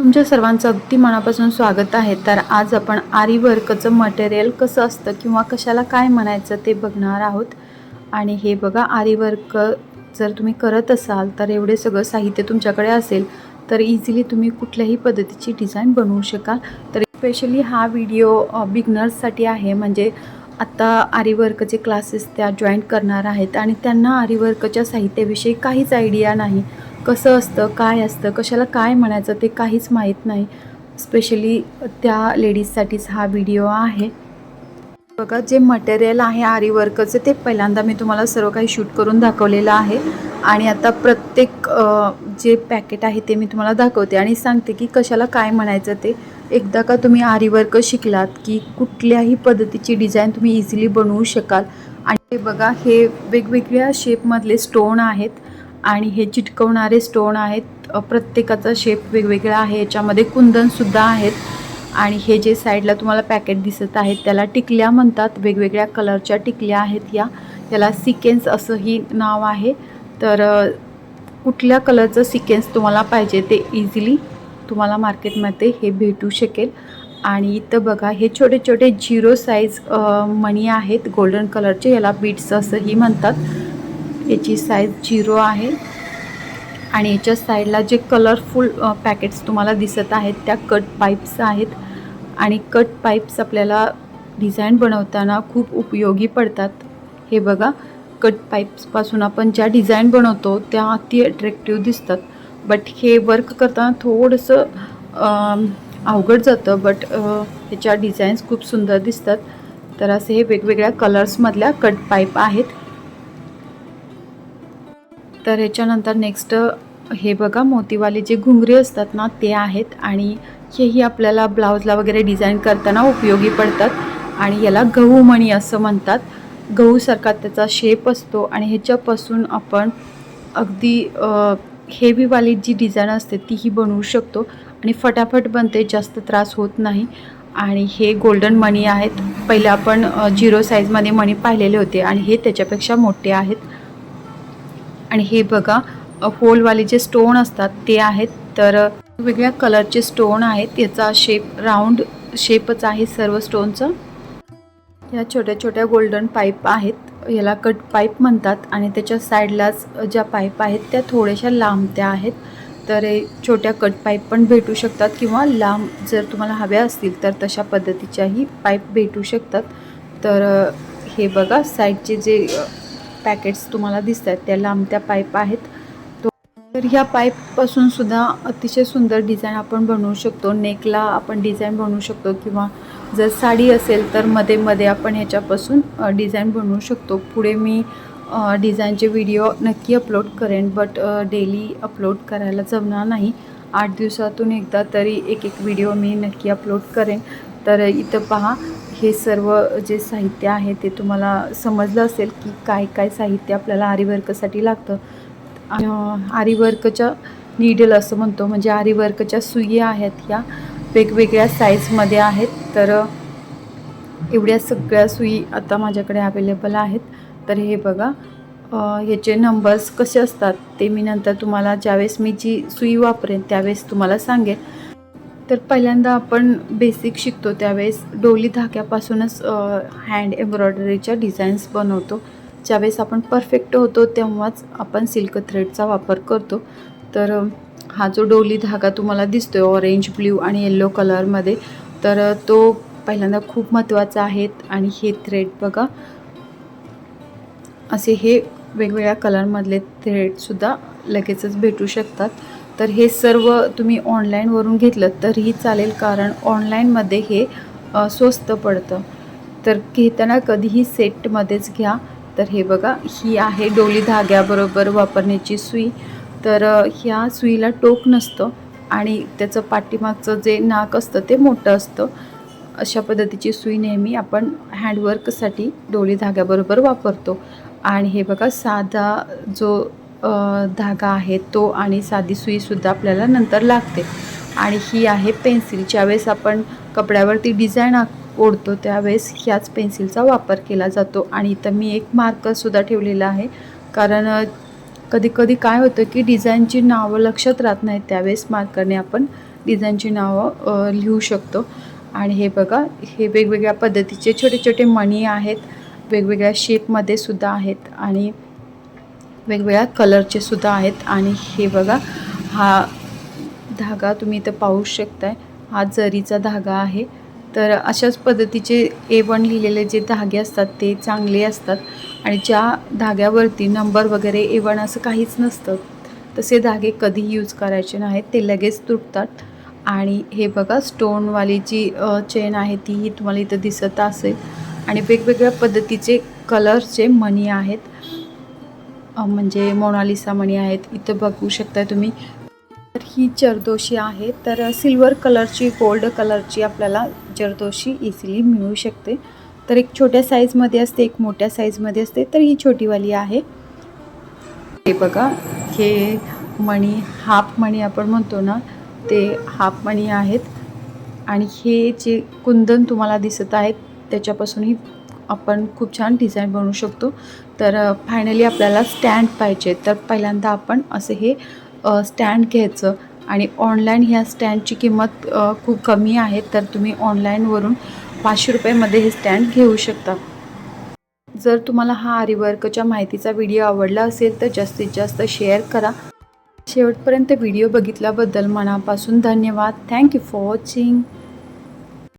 तुमच्या सर्वांचं अगदी मनापासून स्वागत आहे. तर आज आपण आरी वर्कचं मटेरियल कसं असतं किंवा कशाला काय म्हणायचं ते बघणार आहोत. आणि हे बघा आरी वर्क जर तुम्ही करत असाल तर एवढे सगळं साहित्य तुमच्याकडे असेल तर इझिली तुम्ही कुठल्याही पद्धतीची डिझाईन बनवू शकाल. तर स्पेशली हा व्हिडिओ बिगनर्ससाठी आहे. म्हणजे आत्ता आरी वर्कचे क्लासेस त्या जॉईन करणार आहेत. आणि त्यांना आरीवर्कच्या साहित्याविषयी काहीच आयडिया नाही. कसं असतं काय असतं कशाला काय म्हणायचं ते काहीच माहीत नाही. स्पेशली त्या लेडीजसाठीच हा व्हिडिओ आहे. बघा जे मटेरियल आहे आरी वर्कचं ते पहिल्यांदा मी तुम्हाला सर्व काही शूट करून दाखवलेलं आहे. आणि आता प्रत्येक जे पॅकेट आहे ते मी तुम्हाला दाखवते आणि सांगते की कशाला काय म्हणायचं ते. एकदा का तुम्ही आरी वर्क शिकलात की कुठल्याही पद्धतीची डिझाईन तुम्ही इझिली बनवू शकाल. आणि बघा हे वेगवेगळ्या शेपमधले स्टोन आहेत. आणि हे चिटकवणारे स्टोन आहेत. प्रत्येकाचा शेप वेगवेगळा आहे. याच्यामध्ये कुंदनसुद्धा आहेत. आणि हे जे साईडला तुम्हाला पॅकेट दिसत आहेत त्याला टिकल्या म्हणतात. वेगवेगळ्या कलरच्या टिकल्या आहेत या. याला सिकेन्स असंही नाव आहे. तर कुठल्या कलरचं सिकेन्स तुम्हाला पाहिजे ते इझिली तुम्हाला मार्केटमध्ये हे भेटू शकेल. आणि इथं बघा हे छोटे छोटे झिरो साईज मणी आहेत. गोल्डन कलरचे याला बीट्स असंही म्हणतात. याची साईज झिरो आहे. आणि याच्या साईडला जे कलरफुल पॅकेट्स तुम्हाला दिसत आहेत त्या कट पाईप्स आहेत. आणि कट पाईप्स आपल्याला डिझाईन बनवताना खूप उपयोगी पडतात. हे बघा कट पाईप्सपासून आपण ज्या डिझाईन बनवतो त्या अति अट्रॅक्टिव्ह दिसतात. बट हे वर्क करताना थोडंसं अवघड जातं. बट ह्याच्या डिझाईन्स खूप सुंदर दिसतात. तर असे हे वेगवेगळ्या कलर्समधल्या कट पाईप आहेत. तर ह्याच्यानंतर नेक्स्ट हे बघा मोतीवाले जे घुंगरे असतात ना ते आहेत आणि हेही आपल्याला ब्लाऊजला वगैरे डिझाईन करताना उपयोगी पडतात. आणि याला गहू मणी असं म्हणतात. गहूसारखा त्याचा शेप असतो आणि ह्याच्यापासून आपण अगदी हेवीवाली जी डिझाईन असते तीही बनवू शकतो. आणि फटाफट बनते जास्त त्रास होत नाही. आणि हे गोल्डन मणी आहेत. पहिले आपण झिरो साईजमध्ये मणी पाहिलेले होते आणि हे त्याच्यापेक्षा मोठे आहेत. आणि हे बघा होलवाले जे स्टोन असतात ते आहेत. तर वेगवेगळ्या कलरचे स्टोन आहेत. याचा शेप राऊंड शेपच आहे सर्व स्टोनचं या छोट्या छोट्या गोल्डन पाईप आहेत. याला कट पाईप म्हणतात आणि त्याच्या साईडलाच ज्या पाईप आहेत त्या थोड्याशा लांब त्या आहेत. तर हे छोट्या कट पाईप पण भेटू शकतात किंवा लांब जर तुम्हाला हव्या असतील तर तशा पद्धतीच्याही पाईप भेटू शकतात. तर हे बघा साईडचे जे पॅकेट्स तुम्हाला दिसत आहेत त्या लांबत्या पाईप आहेत. तो तर ह्या पाईपपासून सुद्धा अतिशय सुंदर डिझाईन आपण बनवू शकतो. नेकला आपण डिझाईन बनवू शकतो किंवा जर साडी असेल तर मध्ये मध्ये आपण ह्याच्यापासून डिझाईन बनवू शकतो. पुढे मी डिझाईनचे व्हिडिओ नक्की अपलोड करेन बट डेली अपलोड करायला जमणार नाही. आठ दिवसातून एकदा तरी एक एक व्हिडिओ मी नक्की अपलोड करेन. तर इथं पहा हे सर्व जे साहित्य आहे ते तुम्हाला समजलं असेल की काय काय साहित्य आपल्याला आरीवर्कसाठी लागतं. आरीवर्कच्या नीडल असं म्हणतो म्हणजे आरीवर्कच्या सुई आहेत ह्या वेगवेगळ्या साईजमध्ये आहेत. तर एवढ्या सगळ्या सुई आता माझ्याकडे अवेलेबल आहेत. तर हे बघा ह्याचे नंबर्स कसे असतात ते मी नंतर तुम्हाला ज्यावेळेस मी जी सुई वापरेन त्यावेळेस तुम्हाला सांगेन. तर पहिल्यांदा आपण बेसिक शिकतो त्यावेळेस. डोली धाक्यापासूनच हँड एम्ब्रॉयडरीच्या डिझाईन्स बनवतो. ज्यावेळेस आपण परफेक्ट होतो तेव्हाच आपण सिल्क थ्रेडचा वापर करतो. तर हा जो डोली धागा तुम्हाला दिसतो आहे ऑरेंज ब्ल्यू आणि येल्लो कलरमध्ये तर तो पहिल्यांदा खूप महत्त्वाचा आहे आणि हे थ्रेड बघा. असे हे वेगवेगळ्या कलरमधले थ्रेडसुद्धा लगेचच भेटू शकतात. तर हे सर्व तुम्ही ऑनलाईनवरून घेतलं तरीही चालेल कारण ऑनलाईनमध्ये हे स्वस्त पडतं. तर घेताना कधीही सेटमध्येच घ्या. तर हे बघा ही आहे डोली धाग्याबरोबर वापरण्याची सुई. तर ह्या सुईला टोक नसतं आणि त्याचं पाठीमागचं जे नाक असतं ते मोठं असतं. अशा पद्धतीची सुई नेहमी आपण हँडवर्कसाठी डोली धाग्याबरोबर वापरतो. आणि हे बघा साधा जो धागा आहे तो आणि साधी सुईसुद्धा आपल्याला नंतर लागते. आणि ही आहे पेन्सिल. ज्यावेळेस आपण कपड्यावरती डिझाईन ओढतो त्यावेळेस ह्याच पेन्सिलचा वापर केला जातो. आणि इथं मी एक मार्करसुद्धा ठेवलेला आहे. कारण कधी कधी काय होतं की डिझाईनची नावं लक्षात राहत नाहीत. त्यावेळेस मार्करने आपण डिझाईनची नावं लिहू शकतो. आणि हे बघा हे वेगवेगळ्या पद्धतीचे छोटे छोटे मणी आहेत. वेगवेगळ्या शेपमध्ये सुद्धा आहेत. आणि वेगवेगळ्या कलरचे सुद्धा आहेत. आणि हे बघा हा धागा तुम्ही इथं पाहू शकताय. हा जरीचा धागा आहे. तर अशाच पद्धतीचे ए वन लिहिलेले जे धागे असतात ते चांगले असतात. आणि ज्या धाग्यावरती नंबर वगैरे ए वन असं काहीच नसतं तसे धागे कधी यूज करायचे नाहीत. ते लगेच तुटतात. आणि हे बघा स्टोनवाली जी चेन आहे तीही तुम्हाला इथं दिसत असेल. आणि वेगवेगळ्या पद्धतीचे कलरचे मणी आहेत. म्हणजे मोनालिसा मणी आहेत इथं बघू शकता तुम्ही. तर ही जरदोशी आहे तर सिल्वर कलरची गोल्ड कलरची आपल्याला जरदोशी इझिली मिळू शकते. तर एक छोट्या साईजमध्ये असते एक मोठ्या साईजमध्ये असते तर ही छोटीवाली आहे. हे बघा हे मणी हाफ मणी आपण म्हणतो ना ते हाफ मणी आहेत. आणि हे जे कुंदन तुम्हाला दिसत आहेत त्याच्यापासूनही आपण खूप छान डिझाईन बनवू शकतो. तर फायनली आपल्याला स्टँड पाहिजे. तर पहिल्यांदा आपण असे हे स्टँड घ्यायचं आणि ऑनलाईन ह्या स्टँडची किंमत खूप कमी आहे. तर तुम्ही ऑनलाईनवरून पाचशे रुपयामध्ये हे स्टँड घेऊ शकता. जर तुम्हाला हा आरीवर्कच्या माहितीचा व्हिडिओ आवडला असेल तर जास्तीत जास्त शेअर करा. शेवटपर्यंत व्हिडिओ बघितल्याबद्दल मनापासून धन्यवाद. Thank you for watching